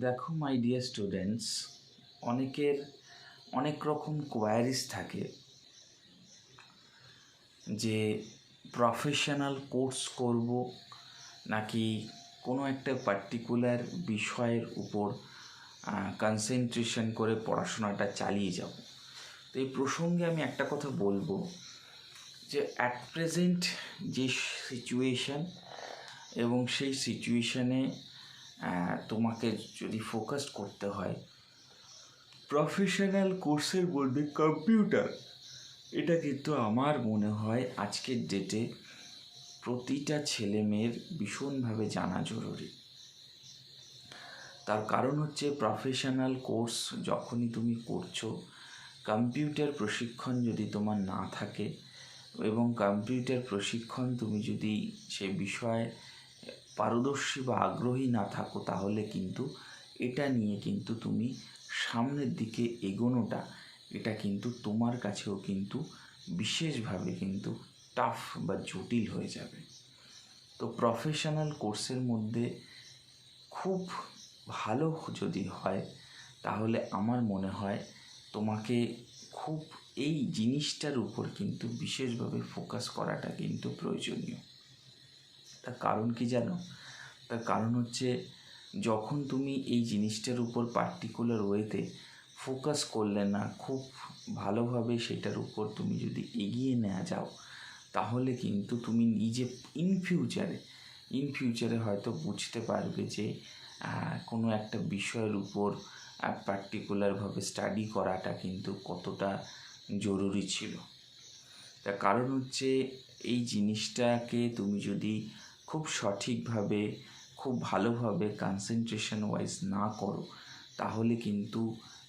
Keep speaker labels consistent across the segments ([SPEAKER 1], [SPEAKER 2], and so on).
[SPEAKER 1] দেখো my dear students অনেকের অনেক রকম কোয়ারিজ থাকে যে প্রফেশনাল কোর্স করব নাকি কোনো একটা পার্টিকুলার বিষয়ের উপর কনসেন্ট্রেশন করে পড়াশোনাটা চালিয়ে যাব। তো এই প্রসঙ্গে আমি একটা কথা বলব যে অ্যাট প্রেজেন্ট যে সিচুয়েশান এবং সেই সিচুয়েশানে তোমাকে যদি ফোকাস করতে হয় প্রফেশনাল কোর্সের মধ্যে কম্পিউটার এটা কিন্তু আমার মনে হয় আজকের ডেটে প্রতিটা ছেলে মেয়ের ভীষণভাবে জানা জরুরি। তার কারণ হচ্ছে প্রফেশনাল কোর্স যখনই তুমি করছ কম্পিউটার প্রশিক্ষণ যদি তোমার না থাকে এবং কম্পিউটার প্রশিক্ষণ তুমি যদি সে বিষয়ে পারদর্শী বা আগ্রহী না থাকো তাহলে কিন্তু এটা নিয়ে কিন্তু তুমি সামনের দিকে এগোনোটা, এটা কিন্তু তোমার কাছেও কিন্তু বিশেষভাবে কিন্তু টাফ বা জটিল হয়ে যাবে। তো প্রফেশনাল কোর্সের মধ্যে খুব ভালো যদি হয়, তাহলে আমার মনে হয় তোমাকে খুব এই জিনিসটার উপর কিন্তু বিশেষভাবে ফোকাস করাটা কিন্তু প্রয়োজনীয়। তার কারণ কি জানো? তার কারণ হচ্ছে যখন তুমি এই জিনিসটার উপর পার্টিকুলার ওয়েতে ফোকাস করলে না, খুব ভালোভাবে সেটার উপর তুমি যদি এগিয়ে নেওয়া যাও, তাহলে কিন্তু তুমি নিজে ইন ফিউচারে ইন ফিউচারে হয়তো বুঝতে পারবে যে কোনো একটা বিষয়ের উপর পার্টিকুলারভাবে স্টাডি করাটা কিন্তু কতটা জরুরি ছিল। তার কারণ হচ্ছে এই জিনিসটাকে তুমি যদি খুব সঠিকভাবে, খুব ভালোভাবে কনসেন্ট্রেশন ওয়াইজ না করো, তাহলে কিন্তু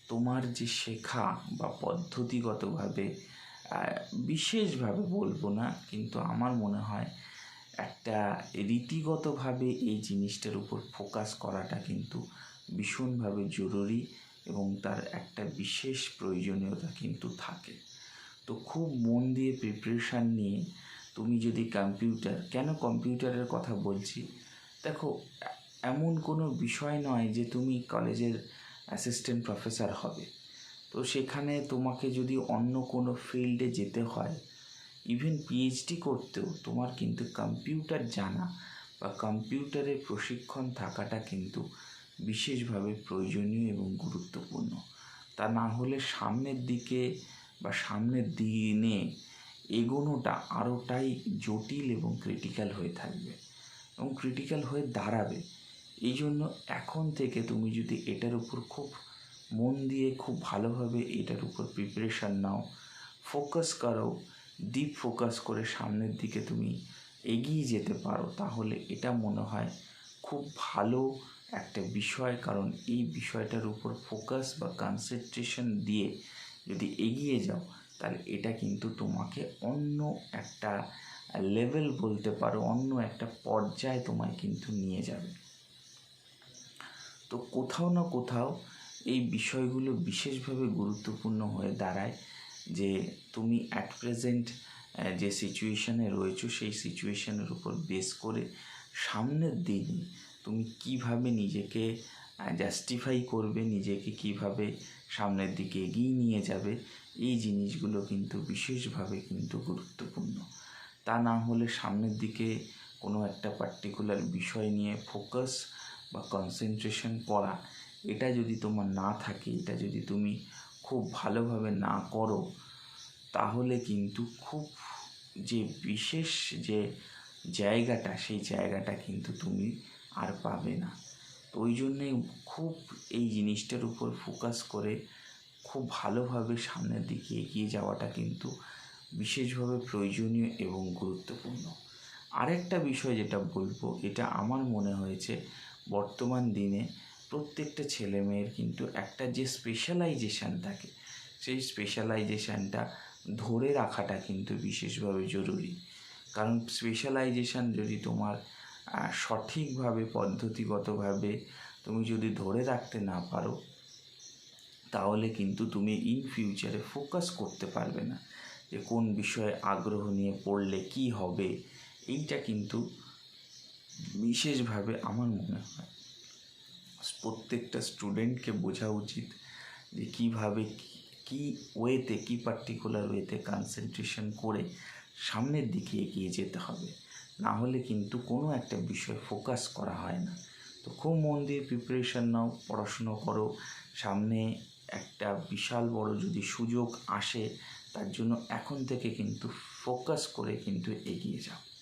[SPEAKER 1] তোমার যে শেখা বা পদ্ধতিগতভাবে বিশেষভাবে বলব না, কিন্তু আমার মনে হয় একটা রীতিগতভাবে এই জিনিসটার উপর ফোকাস করাটা কিন্তু ভীষণভাবে জরুরি এবং তার একটা বিশেষ প্রয়োজনীয়তা কিন্তু থাকে। তো খুব মন দিয়ে প্রিপারেশান নিয়ে তুমি যদি কম্পিউটার কেন কম্পিউটারের কথা বলছি? দেখো, এমন কোনো বিষয় নয় যে তুমি কলেজের অ্যাসিস্ট্যান্ট প্রফেসর হবে। তো সেখানে তোমাকে যদি অন্য কোনো ফিল্ডে যেতে হয় ইভেন পিএইচডি করতেও তোমার কিন্তু কম্পিউটার জানা বা কম্পিউটারের প্রশিক্ষণ থাকাটা কিন্তু বিশেষভাবে প্রয়োজনীয় এবং গুরুত্বপূর্ণ। তা না হলে সামনের দিকে বা সামনের দিনে এগোনোটা আরোটাই জটিল এবং ক্রিটিক্যাল হয়ে থাকবে এবং ক্রিটিক্যাল হয়ে দাঁড়াবে। এই জন্য এখন থেকে তুমি যদি এটার উপর খুব মন দিয়ে খুব ভালোভাবে এটার উপর প্রিপারেশান নাও ফোকাস করো ডিপ ফোকাস করে সামনের দিকে তুমি এগিয়ে যেতে পারো, তাহলে এটা মনে হয় খুব ভালো একটা বিষয়। কারণ এই বিষয়টার উপর ফোকাস বা কনসেন্ট্রেশন দিয়ে যদি এগিয়ে যাও তাহলে এটা কিন্তু তোমাকে অন্য একটা লেভেল বলতে পারো, অন্য একটা পর্যায়ে তোমায় কিন্তু নিয়ে যাবে। তো কোথাও না কোথাও এই বিষয়গুলো বিশেষভাবে গুরুত্বপূর্ণ হয়ে দাঁড়ায় যে তুমি অ্যাট প্রেজেন্ট যে সিচুয়েশানে রয়েছো, সেই সিচুয়েশানের উপর বেস করে সামনের দিন তুমি কীভাবে নিজেকে জাস্টিফাই করবে নিজেকে কীভাবে সামনের দিকে এগিয়ে নিয়ে যাবে, এই জিনিসগুলো কিন্তু বিশেষভাবে কিন্তু গুরুত্বপূর্ণ। তা না হলে সামনের দিকে কোনো একটা পার্টিকুলার বিষয় নিয়ে ফোকাস বা কনসেন্ট্রেশন করা এটা যদি তোমার না থাকে, এটা যদি তুমি খুব ভালোভাবে না করো, তাহলে কিন্তু খুব যে বিশেষ যে জায়গাটা, সেই জায়গাটা কিন্তু তুমি আর পাবে না। তো ওই জন্যে খুব এই জিনিসটার উপর ফোকাস করে খুব ভালোভাবে সামনের দিকে এগিয়ে যাওয়াটা কিন্তু বিশেষভাবে প্রয়োজনীয় এবং গুরুত্বপূর্ণ। আরেকটা বিষয় যেটা বলব, এটা আমার মনে হয়েছে বর্তমান দিনে প্রত্যেকটা ছেলে মেয়ের কিন্তু একটা যে স্পেশালাইজেশান থাকে, সেই স্পেশালাইজেশানটা ধরে রাখাটা কিন্তু বিশেষভাবে জরুরি। কারণ স্পেশালাইজেশান যদি তোমার সঠিকভাবে, পদ্ধতিগতভাবে তুমি যদি ধরে রাখতে না পারো, তাহলে কিন্তু তুমি ইন ফিউচারে ফোকাস করতে পারবে না যে কোন বিষয়ে আগ্রহ নিয়ে পড়লে কি হবে। এইটা কিন্তু বিশেষভাবে আমার মনে হয় প্রত্যেকটা স্টুডেন্টকে বোঝা উচিত যে কীভাবে কী ওয়েতে কী পার্টিকুলার ওয়েতে কনসেন্ট্রেশন করে সামনের দিকে এগিয়ে যেতে হবে। না হলে কিন্তু কোনো একটা বিষয় ফোকাস করা হয় না। তো খুব মন দিয়ে প্রিপারেশান নাও, পড়াশুনো করো। সামনে একটা বিশাল বড় যদি সুযোগ আসে, তার জন্য এখন থেকে কিন্তু ফোকাস করে কিন্তু এগিয়ে যাও।